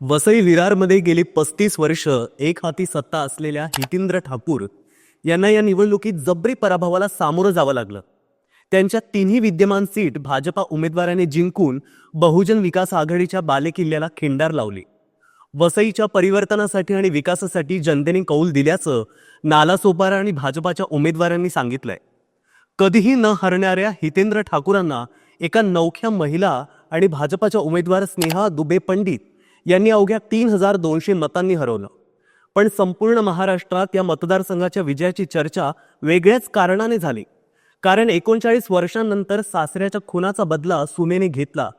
वसई विरारमध्ये गेली पस्तीस वर्ष एक हाती सत्ता असलेल्या हितेंद्र ठाकूर यांना या निवडणुकीत जबरी पराभवाला सामोरं जावं लागलं. त्यांच्या तिन्ही विद्यमान सीट भाजपा उमेदवाराने जिंकून बहुजन विकास आघाडीच्या बालेकिल्ल्याला खिंडार लावली. वसईच्या परिवर्तनासाठी आणि विकासासाठी जनतेने कौल दिल्याचं नालासोपारा आणि भाजपाच्या उमेदवारांनी सांगितलंय. कधीही न हरणाऱ्या हितेंद्र ठाकूरांना एका नवख्या महिला आणि भाजपाच्या उमेदवार स्नेहा दुबे पंडित यांनी अवघ्या तीन हजार दोनशे मतांनी हरवलं. पण संपूर्ण महाराष्ट्रात या मतदारसंघाच्या विजयाची चर्चा वेगळ्याच कारणाने झाली. कारण एकोणचाळीस वर्षांनंतर सासऱ्याच्या खुनाचा बदला सुनेने घेतला.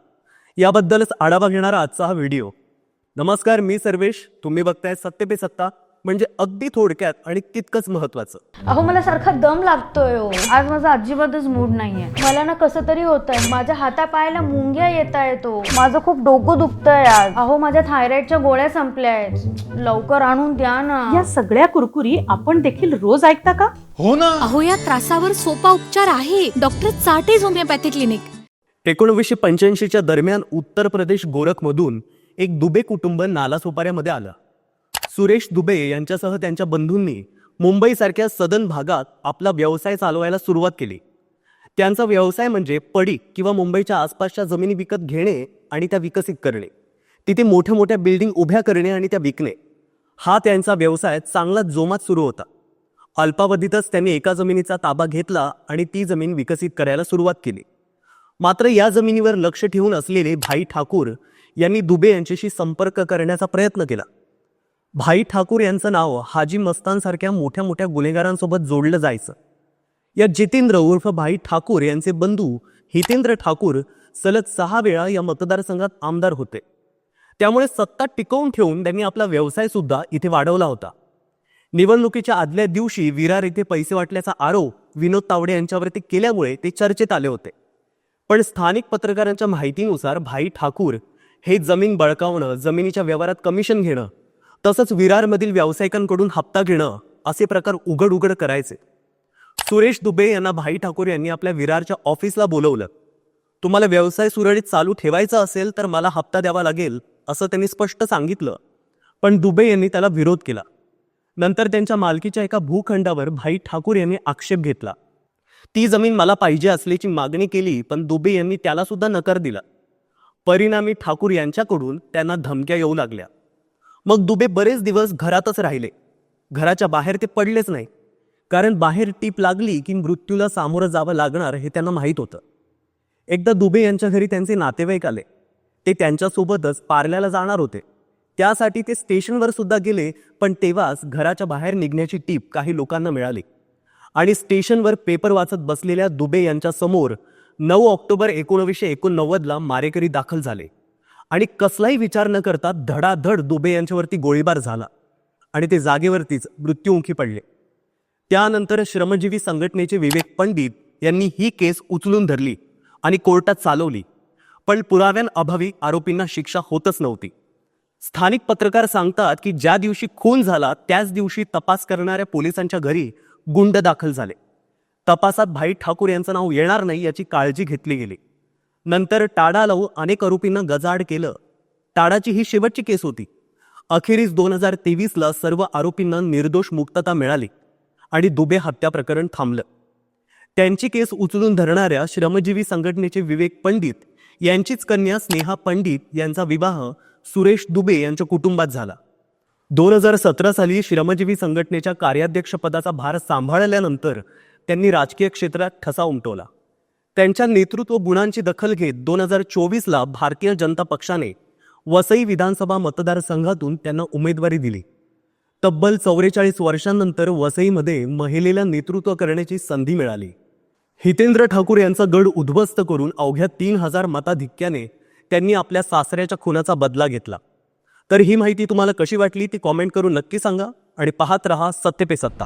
याबद्दलच आढावा घेणारा आजचा हा व्हिडिओ. नमस्कार मी सर्वेश. तुम्ही बघताय सत्य पे सत्ता. म्हणजे अगदी थोडक्यात आणि तितकंच महत्वाचं. अहो मला सारखा दम लागतोय हो. आज माझा अजिबातच मूड नाहीये. मला ना कसं तरी होतंय. माझ्या हातापायाला मुंग्या येत आहेत हो. माझं खूप डोकं दुखतंय आज. अहो माझ्या थायरॉइडच्या गोळ्या संपल्या आहेत लवकर आणून द्या ना. या सगळ्या कुरकुरी आपण देखील रोज ऐकता का? हो ना. अहो या त्रासावर सोपा उपचार आहे. डॉक्टर चाटेज होमिओपॅथी क्लिनिक एकोणवीसशे पंच्याऐंशीच्या दरम्यान उत्तर प्रदेश गोरखमधून एक दुबे कुटुंब नालासोपाऱ्यामध्ये आलं. सुरेश दुबे यांच्यासह त्यांच्या बंधूंनी मुंबईसारख्या सदन भागात आपला व्यवसाय चालवायला सुरुवात केली. त्यांचा व्यवसाय म्हणजे पडीक किंवा मुंबईच्या आसपासच्या जमिनी विकत घेणे आणि त्या विकसित करणे. तिथे मोठ्या मोठ्या बिल्डिंग उभ्या करणे आणि त्या विकणे. हा त्यांचा व्यवसाय चांगला जोमात सुरू होता. अल्पावधीतच त्यांनी एका जमिनीचा ताबा घेतला आणि ती जमीन विकसित करायला सुरुवात केली. मात्र या जमिनीवर लक्ष ठेवून असलेले भाई ठाकूर यांनी दुबे यांच्याशी संपर्क करण्याचा प्रयत्न केला. भाई ठाकूर यांचं नाव हाजी मस्तानसारख्या मोठ्या मोठ्या गुन्हेगारांसोबत जोडलं जायचं. या जितेंद्र उर्फ भाई ठाकूर यांचे बंधू हितेंद्र ठाकूर सलग सहा वेळा या मतदारसंघात आमदार होते. त्यामुळे सत्ता टिकवून ठेवून त्यांनी आपला व्यवसाय सुद्धा इथे वाढवला होता. निवडणुकीच्या आदल्या दिवशी विरार येथे पैसे वाटल्याचा आरोप विनोद तावडे यांच्यावरती केल्यामुळे ते चर्चेत आले होते. पण स्थानिक पत्रकारांच्या माहितीनुसार भाई ठाकूर हे जमीन बळकावणं जमिनीच्या व्यवहारात कमिशन घेणं तसंच विरारमधील व्यावसायिकांकडून हप्ता घेणं असे प्रकार उघड उघड करायचे. सुरेश दुबे यांना भाई ठाकूर यांनी आपल्या विरारच्या ऑफिसला बोलवलं. तुम्हाला व्यवसाय सुरळीत चालू ठेवायचा असेल तर मला हप्ता द्यावा लागेल असं त्यांनी स्पष्ट सांगितलं. पण दुबे यांनी त्याला विरोध केला. नंतर त्यांच्या मालकीच्या एका भूखंडावर भाई ठाकूर यांनी आक्षेप घेतला. ती जमीन मला पाहिजे असल्याची मागणी केली पण दुबे यांनी त्याला सुद्धा नकार दिला. परिणामी ठाकूर यांच्याकडून त्यांना धमक्या येऊ लागल्या. मग दुबे बरेच दिवस घरातच राहिले. घराच्या बाहेर ते पडलेच नाही. कारण बाहेर टीप लागली की मृत्यूला सामोरं जावं लागणार हे त्यांना माहीत होतं. एकदा दुबे यांच्या घरी त्यांचे नातेवाईक आले. ते त्यांच्यासोबतच पार्ल्याला जाणार होते. त्यासाठी ते स्टेशनवर सुद्धा गेले पण तेव्हाच घराच्या बाहेर निघण्याची टीप काही लोकांना मिळाली. आणि स्टेशनवर पेपर वाचत बसलेल्या दुबे यांच्या समोर नऊ ऑक्टोबर एकोणवीसशे एकोणनव्वदला मारेकरी दाखल झाले. आणि कसलाही विचार न करता धडाधड दुबे यांच्यावरती गोळीबार झाला आणि ते जागेवरतीच मृत्यूमुखी पडले. त्यानंतर श्रमजीवी संघटनेचे विवेक पंडित यांनी ही केस उचलून धरली आणि कोर्टात चालवली. पण पुराव्यांअभावी आरोपींना शिक्षा होतच नव्हती. स्थानिक पत्रकार सांगतात की ज्या दिवशी खून झाला त्याच दिवशी तपास करणाऱ्या पोलिसांच्या घरी गुंड दाखल झाले. तपासात भाई ठाकूर यांचं नाव येणार नाही याची काळजी घेतली गेली. नंतर टाडा लावू अनेक आरोपींना गजाड केलं. टाडाची ही शेवटची केस होती. अखेरीस दोन हजार तेवीसला सर्व आरोपींना निर्दोष मुक्तता मिळाली आणि दुबे हत्या प्रकरण थांबलं. त्यांची केस उचलून धरणाऱ्या श्रमजीवी संघटनेचे विवेक पंडित यांचीच कन्या स्नेहा पंडित यांचा विवाह सुरेश दुबे यांच्या कुटुंबात झाला. दोन हजार सतरा साली श्रमजीवी संघटनेच्या कार्याध्यक्षपदाचा भार सांभाळल्यानंतर त्यांनी राजकीय क्षेत्रात ठसा उमटवला. त्यांच्या नेतृत्व गुणांची दखल घेत दोन हजार चोवीसला भारतीय जनता पक्षाने वसई विधानसभा मतदारसंघातून त्यांना उमेदवारी दिली. तब्बल चौवेचाळीस वर्षांनंतर वसईमध्ये महिलेला नेतृत्व करण्याची संधी मिळाली. हितेंद्र ठाकूर यांचा गड उद्ध्वस्त करून अवघ्या तीन हजार मताधिक्याने त्यांनी आपल्या सासऱ्याच्या खुनाचा बदला घेतला. तर ही माहिती तुम्हाला कशी वाटली ती कॉमेंट करून नक्की सांगा आणि पाहत रहा सत्य पे सत्ता.